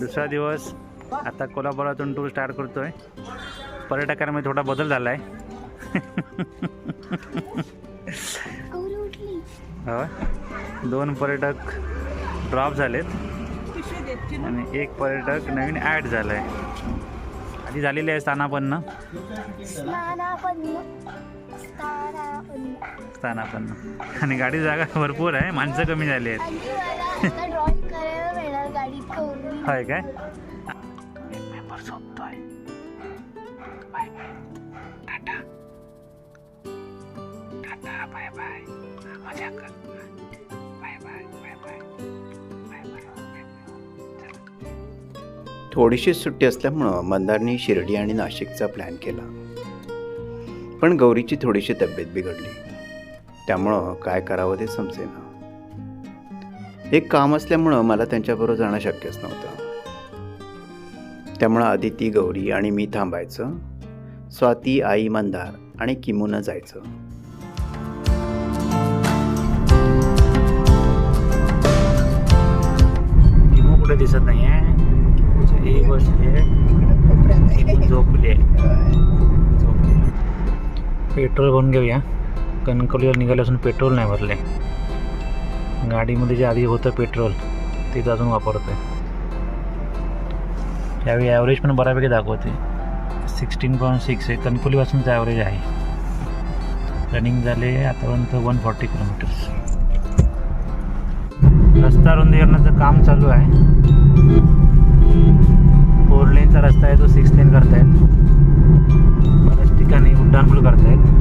दुसरा दिवस आता कोल्हापुरातून टूर स्टार्ट करतोय. पर्यटकांमध्ये थोडा बदल झाला आहे हो. दोन पर्यटक ड्रॉप झालेत. आणि एक पर्यटक नवीन ॲड झाला आहे आधी झालेली आहे स्थानापन्न. स्थानापन्न. आणि गाडी जागा भरपूर आहे. माणसं कमी झाली आहेत. आणि मला होय काय? मेंबर झोपतोय bye bye tata tata bye bye मजा कर bye bye bye bye bye bye थोडीशी सुट्टी असल्यामुळं मंदारनी शिर्डी आणि नाशिकचा प्लॅन केला. पण गौरीची थोडीशी तब्येत बिघडली. त्यामुळं काय करावं ते समजेना. एक काम असल्यामुळं मला त्यांच्याबरोबर जाणं शक्यच नव्हतं. त्यामुळं आदिती गौरी आणि मी थांबायचं. स्वाती आई मंदार आणि किमूनं जायचं. किमू कुठे दिसत नाही आहे एक गोष्ट आहे झोपली आहे झोपली पेट्रोल भरून घेऊया. कणकवलीवर निघाल्यापासून पेट्रोल नाही भरले. गाडीमध्ये जे आधी होतं पेट्रोल तेच अजून वापरतोय. त्यावेळी ॲव्हरेज पण बऱ्यापैकी दाखवते. सिक्स्टीन पॉईंट सिक्स आहे. कणकुलीपासूनचं ॲव्हरेज आहे. रनिंग झाले आतापर्यंत वन फॉर्टी किलोमीटर्स रस्ता रुंदीकरणाचं काम चालू आहे. फोर लेनचा रस्ता आहे तो सिक्स लेन करतायत. बऱ्याच ठिकाणी उड्डाणपूल करतायत.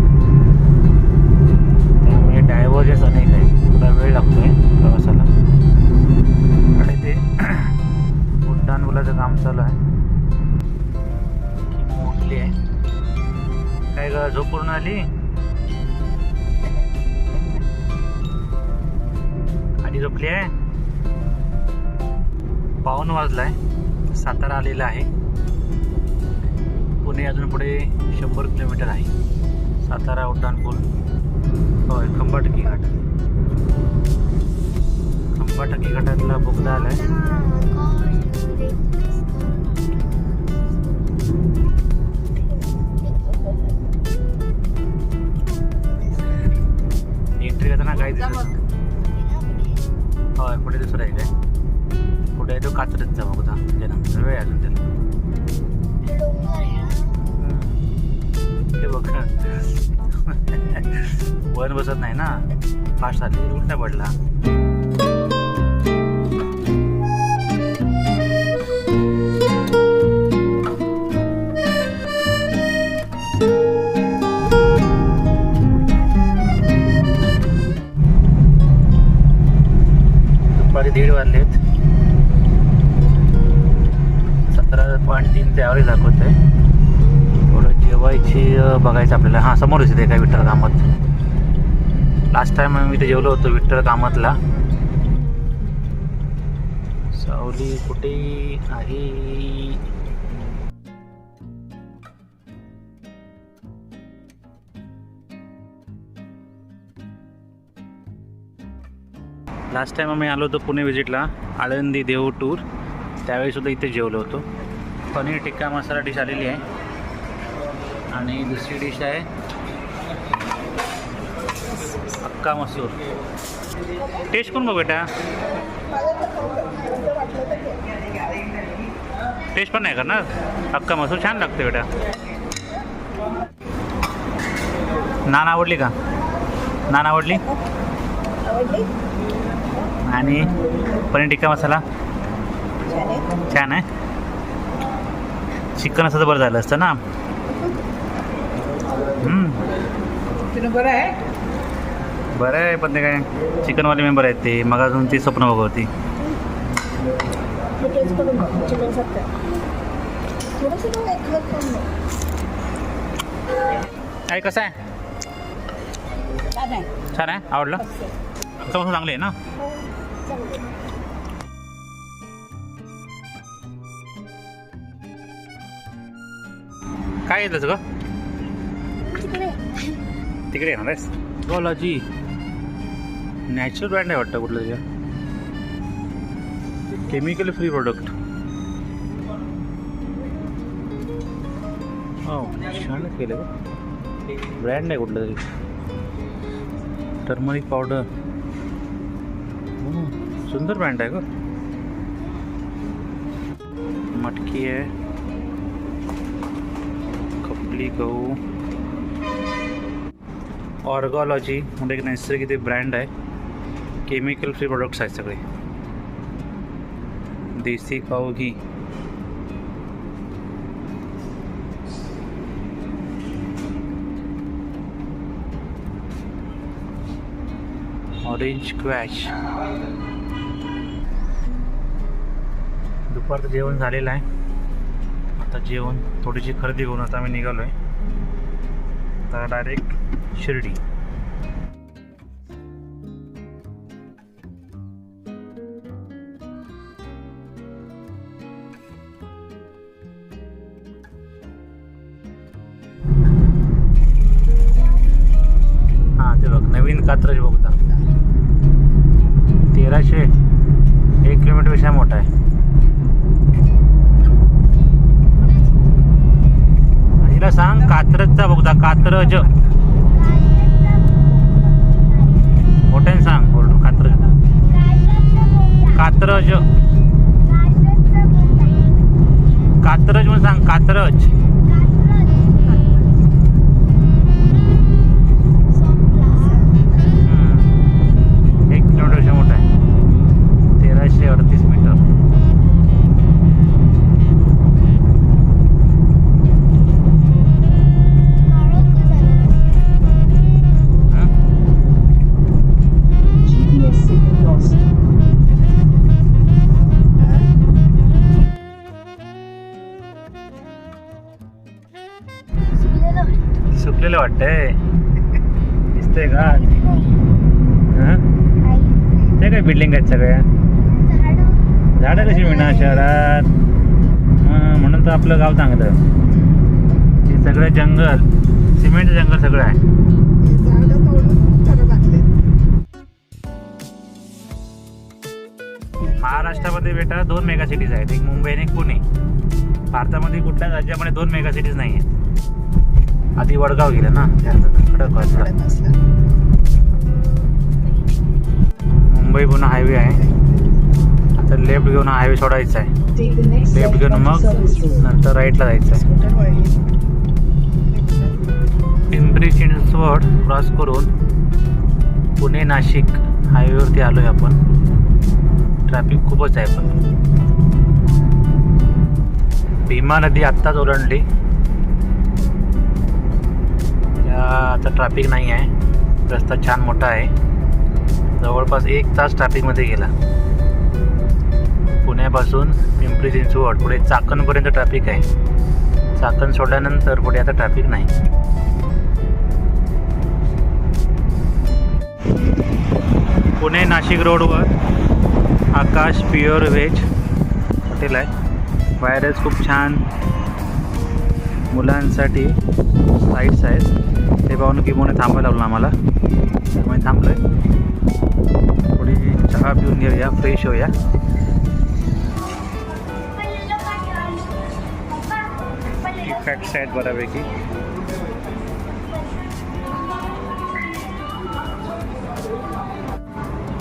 त्यामुळे अनेक आहेत थोडा वेळ लागतोय प्रवासाला. आणि ते उड्डाणपुलाचं काम चालू आहे. मोठली आहे. काय ग झोप पूर्ण आली? आधी झोपली आहे? पाऊन वाजलाय. सातारा आलेला आहे. पुणे अजून पुढे शंभर किलोमीटर आहे. सातारा उड्डाणपूल. होय खंबाटकी घाट. खंबाटकी घाटातला बोगदा आलाय. एंट्री करताना काही दिसत? होय पुढे दुसरं आहे काय? पुढे आहे तो कात्रजचा बोगदा. त्यानंतर वेळ अजून त्याला. हे बघ. वर बसत नाही ना. फास्ट आली उलटा पडला. दुपारी दीड वाजलेत. सतरा पॉईंट तीन ते ॲव्हरेज दाखवत आहे जेवायची बघायचं आपल्याला. हां समोर दिसते काय विठ्ठल कामत. लास्ट टाइम आम्ही इथे जेवलो होतो विठ्ठल कामतला. सावली कुठे आहे? लास्ट टाइम आम्ही आलो होतो पुणे विजिटला आळंदी देव टूर त्यावेळीसुद्धा इथे जेवलो होतो. पनीर टिक्का मसाला डिश आलेली आहे. आणि दुसरी डिश आहे अक्का मसूर. टेस्ट करून बघ बेटा? टेस्ट पण नाही करणार? अक्का मसूर छान लागते बेटा. नान आवडली का? नान आवडली? आणि पनीर टिक्का मसाला? छान आहे. चिकन असं तर बरं झालं असतं ना? बरं आहे? बरं आहे पण ते काय चिकनवाले मेंबर आहेत ते. मग अजून ती स्वप्न बघवती. काय कसं आहे? छान आहे. आवडलं? मसूर चांगली आहे ना? काय येतं ग तिकडे येणार आहेस? बालाजी. नॅचरल ब्रँड आहे वाटतं कुठलं तुझ्या? केमिकल फ्री प्रोडक्ट हो छान केलं ब्रँड आहे कुठलं तरी. टर्मरिक पावडर सुंदर ब्रँड आहे का मटकी आहे. कपली गहू. ऑर्गॉलॉजी म्हणजे एक नैसर्गिक ते ब्रँड आहे. केमिकल फ्री प्रोडक्ट्स आहेत सगळे. देसी काऊ घी. ऑरेंज क्वॅश दुपारचं जेवण झालेलं आहे. आता जेवण थोडीशी खरेदी करून आता आम्ही निघालो आहे आता डायरेक्ट शिर्डी. हां ते बघ नवीन कात्रज बोगदा बोगदा कात्रज आपलं गाव चांगलं. हे सगळं जंगल सिमेंट जंगल सगळं आहे. महाराष्ट्रामध्ये बेटा दोन मेगा सिटीज आहेत. एक मुंबई आणि एक पुणे. भारतामध्ये कुठल्याच राज्यामध्ये दोन मेगा सिटीज नाही आहेत? आधी वडगाव गेलं ना? त्यानंतर कडक मुंबई पुणे हायवे आहे. तर लेफ्ट घेऊन हायवे सोडायचा आहे. लेफ्ट घेऊन मग नंतर राईटला जायचं आहे. पिंपरी चिंचवड क्रॉस करून पुणे नाशिक हायवेवरती आलो आहे आपण. ट्रॅफिक खूपच आहे पण. भीमा नदी आत्ताच ओलांडली. आता ट्रॅफिक नाही आहे रस्ता छान मोठा आहे. जवळपास एक तास ट्रॅफिकमध्ये गेला. पुण्यापासून पिंपरी चिंचवड पुढे चाकणपर्यंत ट्रॅफिक आहे. चाकण सोडल्यानंतर पुढे आता ट्रॅफिक नाही. पुणे नाशिक रोडवर आकाश प्युअर व्हेज हॉटेल आहे. बाहेरच खूप छान. मुलांसाठी साईट्स आहेत. ते पाहून की पुणे थांबायला लावलं आम्हाला. त्यामुळे थांबलो आहे थोडी चहा पिऊन घेऊया फ्रेश होऊया. इफेक्ट्स आहेत बऱ्यापैकी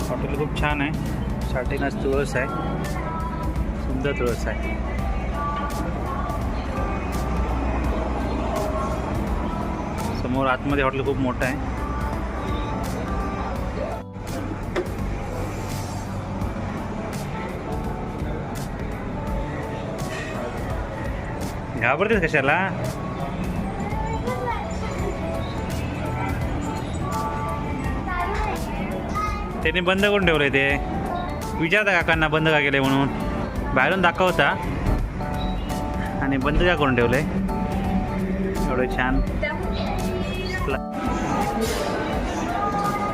हॉटेल खूप छान आहे स्टार्टिंगच तुळस आहे सुंदर तुळस आहे समोर आतमध्ये हॉटेल खूप मोठं आहे। घाबरतेस कशाला त्यांनी बंद करून ठेवलंय ते विचारता काकांना बंद का केले म्हणून बाहेरून दाखवता आणि बंद का करून ठेवलंय एवढं छान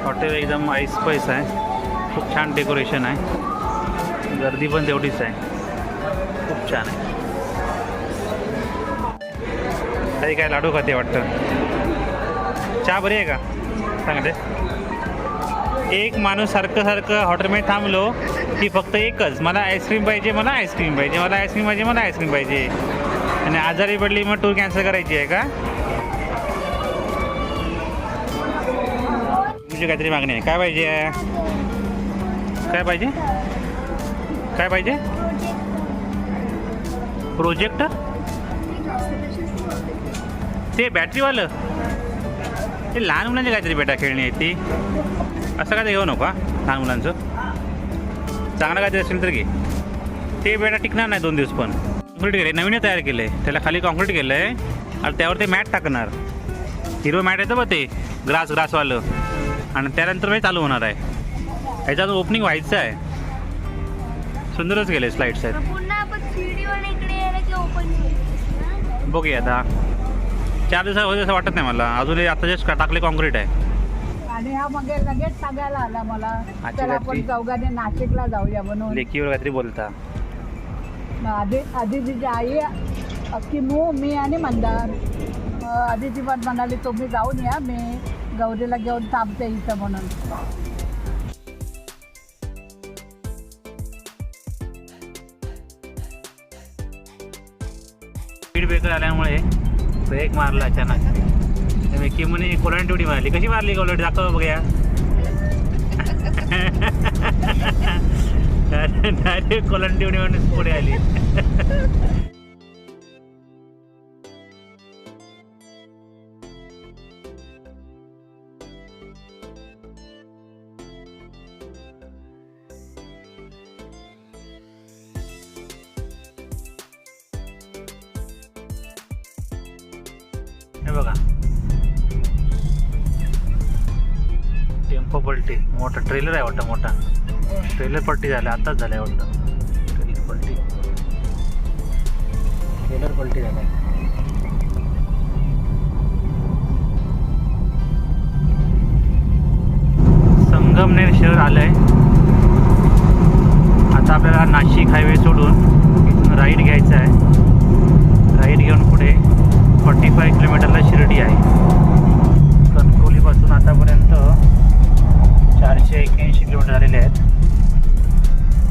हॉटेल एकदम ऐस पैस आहे खूप छान डेकोरेशन आहे गर्दी पण तेवढीच आहे खूप छान आहे काही काय लाडू खाते वाटतं? चहा बरी आहे का? सांगते एक माणूस सारखं सारखं हॉटेलमध्ये थांबलो की फक्त एकच मला आईस्क्रीम पाहिजे मला आईस्क्रीम पाहिजे मला आईस्क्रीम पाहिजे मला आईस्क्रीम पाहिजे. आणि आजारी पडली मग टूर कॅन्सल करायची आहे का? तुझी काहीतरी मागणी आहे. काय पाहिजे? काय पाहिजे? काय पाहिजे? प्रोजेक्ट ते बॅटरीवालं? ते लहान मुलांची काहीतरी बेटा खेळणी आहे ती. असं काय घेऊ नको लहान मुलांचं. चांगलं काहीतरी असेल तर घे. ते बेटा टिकणार नाही दोन दिवस पण. कॉन्क्रीट केले नवीन तयार केलं आहे त्याला खाली कॉन्क्रीट केलं आहे आणि त्यावर ते मॅट टाकणार. हिरवं मॅट येतं बघ ते ग्रास ग्रासवालं. आणि त्यानंतर मी चालू होणार आहे. ह्याच्यात ओपनिंग व्हायचं आहे. सुंदरच गेले स्लाईड्स आहेत. बघूया आता. चार होईल असं वाटत नाही मला. अजून हे आता जस्ट टाकले कॉन्क्रीट आहे. आणि हा मग लगेच सांगायला आला मला. आजची तर रात्री? आपण चौघांनी नाशिकला जाऊया म्हणून. लेकीवर काहीतरी बोलता. मग आधी आधी तिची आई अख्खी मू मी आणि मंदार. मग आधी ती पण म्हणाली तुम्ही जाऊन या मी गौरीला घेऊन थांबते इथं म्हणून. स्पीड ब्रेकर आल्यामुळे ब्रेक मारला अचानक. विकी म्हणे कोलंट उडी मारली. कशी मारली कोलंट दाखव बघूया डायरेक्ट कोलंट उडी पुढे आली. हे बघा. टेम्पो पलटी. मोठा ट्रेलर आहे वाटतं मोठा. ट्रेलर पलटी झाला आताच झालाय वाटतं. ट्रेलर पलटी. ट्रेलर पलटी झालाय संगमनेर शहर आलंय. आता आपल्याला नाशिक हायवे सोडून इथून राईड घ्यायचा आहे. राईड घेऊन पुढे फॉर्टी फाय किलोमीटरला शिर्डी आहे. कणकवलीपासून आतापर्यंत चारशे एक्याऐंशी किलोमीटर आलेले आहेत.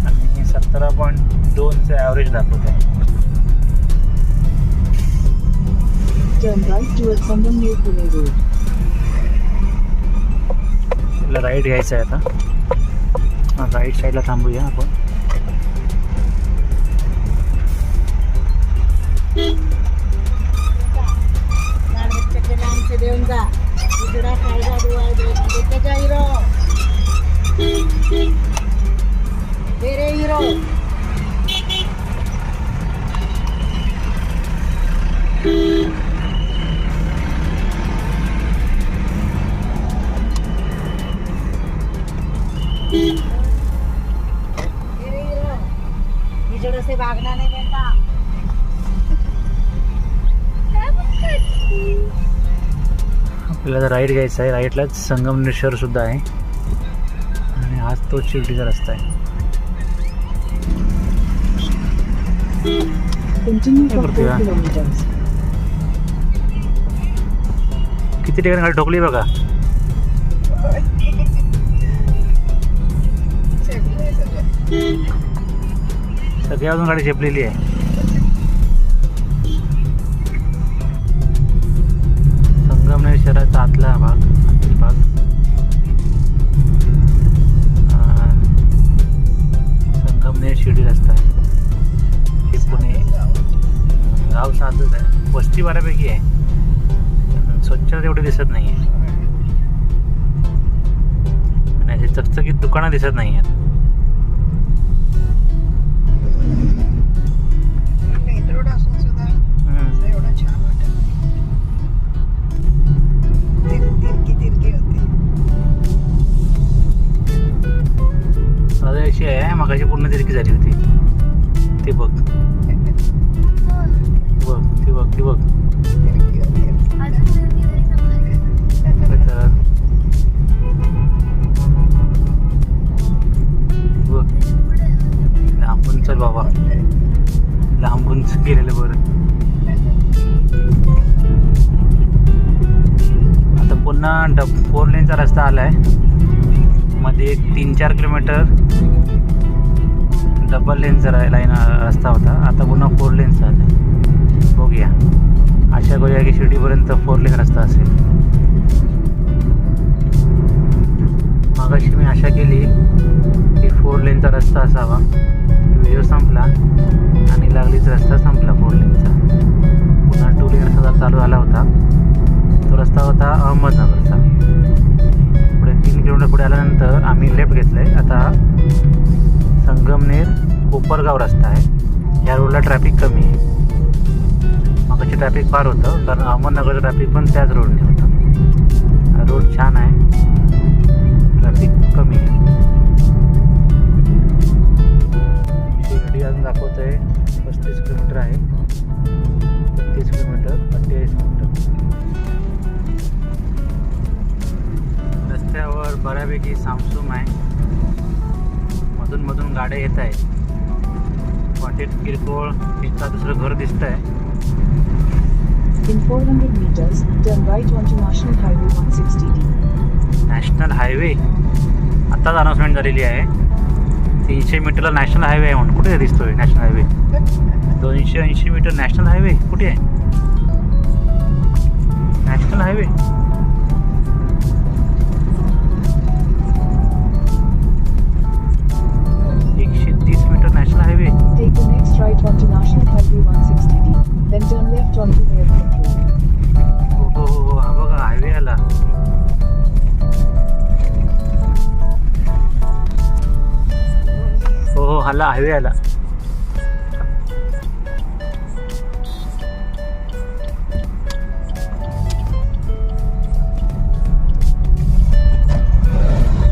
आणि सतरा पॉईंट दोनचं ॲव्हरेज दाखवत आहे. राईड घ्यायचा आहे आता. राईट साईडला थांबूया आपण. देऊन जा. इकडा कायदा त्याच्या हिरो. रे हिरो. इकडे से भागना नहीं बेटा. आपल्याला राईड घ्यायचा आहे राईटलाच संगमनेर शहर सुद्धा आहे. आणि आज तो शिर्डीचा रस्ता आहे. किती ठिकाणी गाडी ठोकली बघा. सगळ्या अजून गाडी झेपलेली आहे. दिसत नाही आहे आणि अशी चकचकीत दुकानं दिसत नाही. आहेत अशी आहे मगाशी पूर्ण तिरकी झाली होती. ते बघ. आता पुन्हा डब फोर लेनचा रस्ता आला आहे मध्ये तीन चार किलोमीटर डबल लेनचा लाईन रस्ता होता. आता पुन्हा फोर लेनचा आला बघूया. आशा करूया की शिर्डीपर्यंत फोर लेन रस्ता असेल. मागाशी मी आशा केली की फोर लेनचा रस्ता असावा. व्हिडिओ संपला आणि लागलीच रस्ता संपला फोर लेनचा पुन्हा टू लेन रस्ता चालू झाला होता. तो रस्ता होता अहमदनगरचा पुढे तीन किलोमीटर पुढे आल्यानंतर आम्ही लेफ्ट घेतलं आहे आता संगमनेर कोपरगाव रस्ता आहे. या रोडला ट्रॅफिक कमी आहे. मगाची ट्रॅफिक फार होतं कारण अहमदनगरचं ट्रॅफिक पण त्याच रोडने होतं. हा रोड छान आहे. ट्रॅफिक कमी आहे. शिर्डी अजून दाखवत आहे पस्तीस किलोमीटर आहे. बत्तीस किलोमीटर अठ्ठेचाळीस किलोमीटर. रस्त्यावर बऱ्यापैकी सामसूम आहे. मधून मधून गाड्या येत आहेत. वाटेत किरकोळ एका दुसरं घर दिसत आहे In 400 meters, turn right onto National Highway 160D. National highway आत्ताच अनाऊन्समेंट झालेली आहे. तीनशे मीटरला नॅशनल हायवे आहे म्हणून कुठे दिसतोय नॅशनल हायवे दोनशे ऐंशी मीटर नॅशनल हायवे कुठे आहे? National highway Take the next right onto National Highway 160D. Then turn left onto Airport Road. हो हो हो हो हा बघा हायवे आला हो हो आला हायवे आला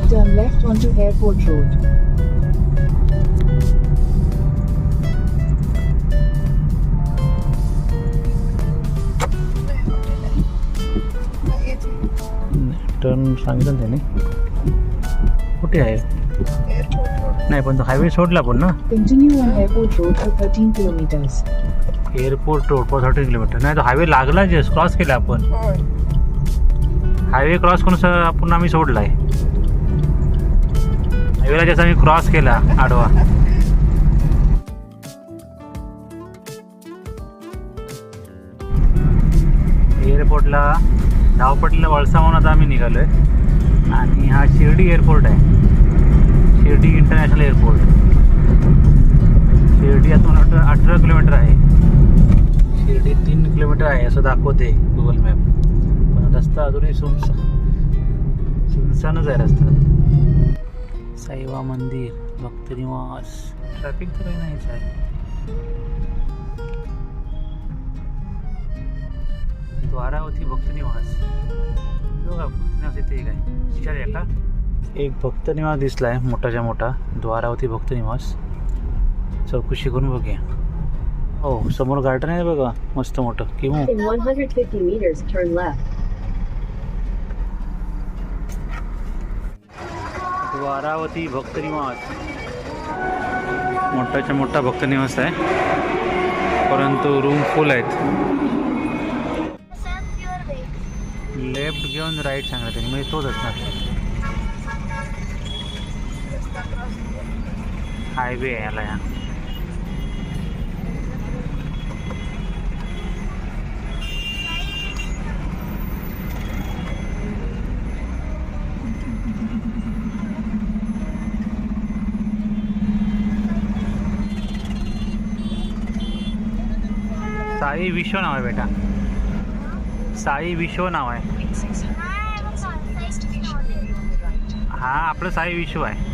Turn left onto Airport Road. Turn सांगितलं ना त्याने. कुठे आहे? नाही पण तो हायवे सोडला पण ना. Continue on Airport Road for 13 kilometers. Airport road for thirty kilometer नाही तो हायवे लागला जे क्रॉस केला आपण. हायवे क्रॉस करून सर आपण आम्ही सोडलाय. हायवेला जसं आम्ही क्रॉस केला आडवा. एअरपोर्टला धावपट्टीला वळसावून आता आम्ही निघालोय. आणि हा शिर्डी एअरपोर्ट आहे. Shirdi international airport. शिर्डी यातून अठरा अठरा किलोमीटर आहे. शिर्डी तीन किलोमीटर आहे असं दाखवते गुगल मॅप पण रस्ता अजूनही सुनसा सुनसानच आहे रस्ता. साईबा मंदिर भक्त निवास ट्रॅफिक तर काही नाही साहेब. द्वारावती भक्त निवास. बघा भक्त निवास इथे एक आहे. विचारूया का एक भक्त निवास दिसलाय मोठाच्या मोठा. द्वारावती भक्त निवास. चौकशी करून बघूया. हो समोर गार्डन आहे बघा मस्त मोठं. किंवा In 150 meters, turn left. Dwaravati भक्त निवास. मोठाच्या मोठा भक्त निवास आहे. परंतु रूम फुल आहेत. लेफ्ट राईट सांगला त्यांनी. म्हणजे तोच असणार. हायवे आहे याला. या साई विश्व नाव आहे बेटा. साई विश्व नाव आहे. हा आपलं साई विश्व आहे.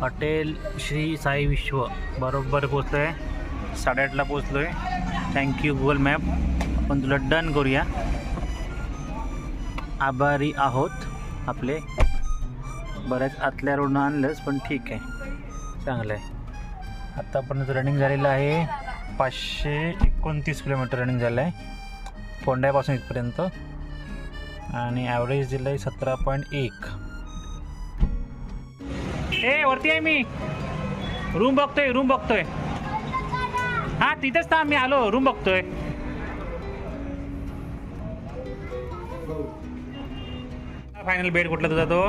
हॉटेल श्री साई विश्व. बरोबर पोचलो आहे साडेआठला पोचलो आहे थँक्यू गुगल मॅप आपण तुला डन करूया. आभारी आहोत आपले. बऱ्याच आतल्या रोडनं आणलंच पण ठीक आहे. चांगलं आहे आत्तापर्यंत रनिंग झालेलं आहे पाचशे एकोणतीस किलोमीटर रनिंग झालं आहे फोंड्यापासून इथपर्यंत. आणि ॲव्हरेज दिलं आहे सतरा पॉईंट एक. ए वरती आहे मी. रूम बघतोय रूम बघतोय. हा तिथेच ना मी आलो. रूम बघतोय. फायनल बेड कुठला तुझा तो?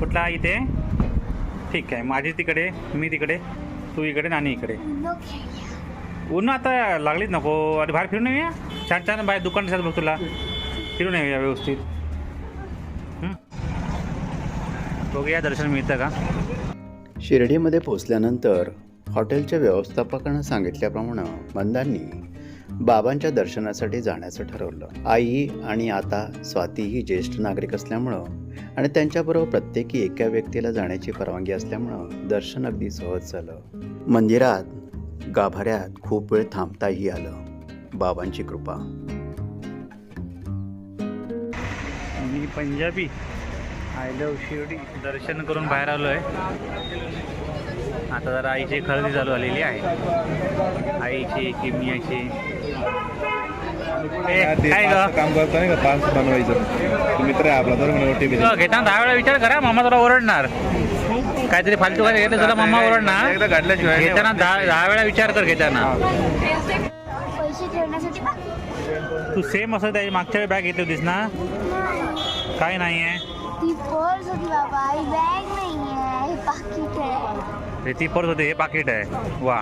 कुठला इथे? ठीक आहे माझी तिकडे मी तिकडे तू इकडे आणि इकडे. ऊन आता लागलीच नको. अरे बाहेर फिरून येऊया? छान छान बाहेर दुकान दिसत बघ तुला. फिरून येऊया व्यवस्थित. बघूया दर्शन मिळतं का? शिर्डीमध्ये पोचल्यानंतर हॉटेलच्या व्यवस्थापकानं सांगितल्याप्रमाणे मंदांनी बाबांच्या दर्शनासाठी जाण्याचं ठरवलं. आई आणि आता स्वाती ही ज्येष्ठ नागरिक असल्यामुळं आणि त्यांच्याबरोबर प्रत्येकी एका व्यक्तीला जाण्याची परवानगी असल्यामुळं दर्शन अगदी सहज झालं. मंदिरात गाभाऱ्यात खूप वेळ थांबताही आलं. बाबांची कृपा. पंजाबी. I love Shirdi. दर्शन करून बाहेर आलो आहे आता जरा आईची खरेदी चालू आलेली आहे. आईची किमयाची. काय ग? काम करतो नाही का? पाच बनवायचं. मित्र आहे आपला तर घेताना दहा वेळा विचार करा मामा तुला ओरडणार. काहीतरी फालतू काय घेतलं तुला मामा ओरडणार. घेताना दहा दहा वेळा विचार कर घेताना पैसे ठेवण्यासाठी बा- तू सेम असं त्याची मागच्या वेळी बॅग घेतली होतीस ना. काय नाही आहे? ती पर्स होती बाबा ही बॅग नाही आहे हे पाकिट आहे. ते परत होते हे पाकिट आहे. वा.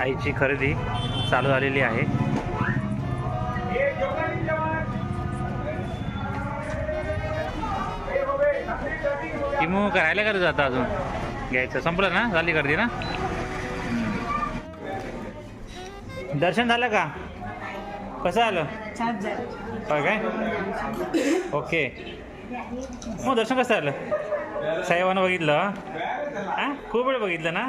आईची खरेदी चालू झालेली आहे. किमो करायला का आता अजून? घ्यायचं. संपलं ना? झाली गर्दी ना? दर्शन झालं का? कसं आलं? छान काय? ओके. मग दर्शन कसं आलं साहेबानं बघितलं हां? खूप वेळ बघितलं ना?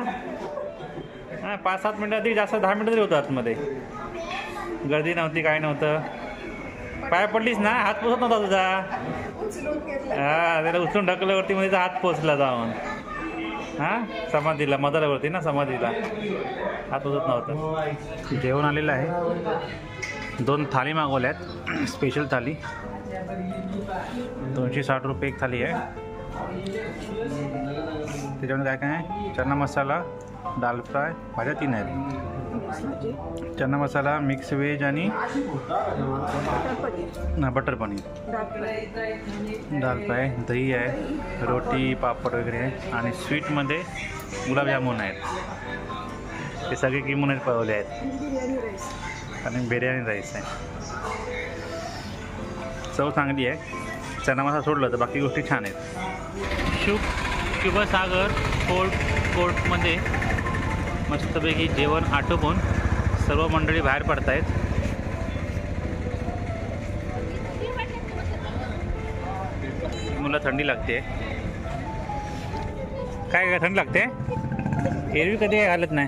हां पाच सात मिनटं तरी जास्त दहा मिनटं तरी होतं आतमध्ये. गर्दी नव्हती काय नव्हतं. पाय पडलीस ना? हात पोसत नव्हता तुझा. हां त्याला उचलून ढकलल्यावरती म्हणजे हात पोचला जाऊन. हां? समाधीला मदारावरती ना समाधीला. हात पोचत नव्हतं. जेवण आलेलं आहे. दोन थाली मागवल्यात. स्पेशल थाली दोनशे साठ रुपये एक थाली आहे. त्याच्यामध्ये काय काय आहे? चना मसाला दाल फ्राय भाज्या तीन आहेत. चना मसाला मिक्स व्हेज आणि ना बटर पनीर. दाल फ्राय दही आहे रोटी पापड वगैरे आहे आणि स्वीटमध्ये गुलाबजामुन आहेत. ते सगळे किमून आहेत पळवले आहेत. आणि बिर्याणी राईस आहे. चव चांगली आहे. चना मसाला सोडलं तर बाकी गोष्टी छान आहेत. शुभ शुभसागर फोर्ट कोर्टमध्ये मस्तपैकी जेवण आटोपून सर्व मंडळी बाहेर पडत आहेत मुलं थंडी लागते. काय काय थंडी लागते? एरवी कधी घालत नाही.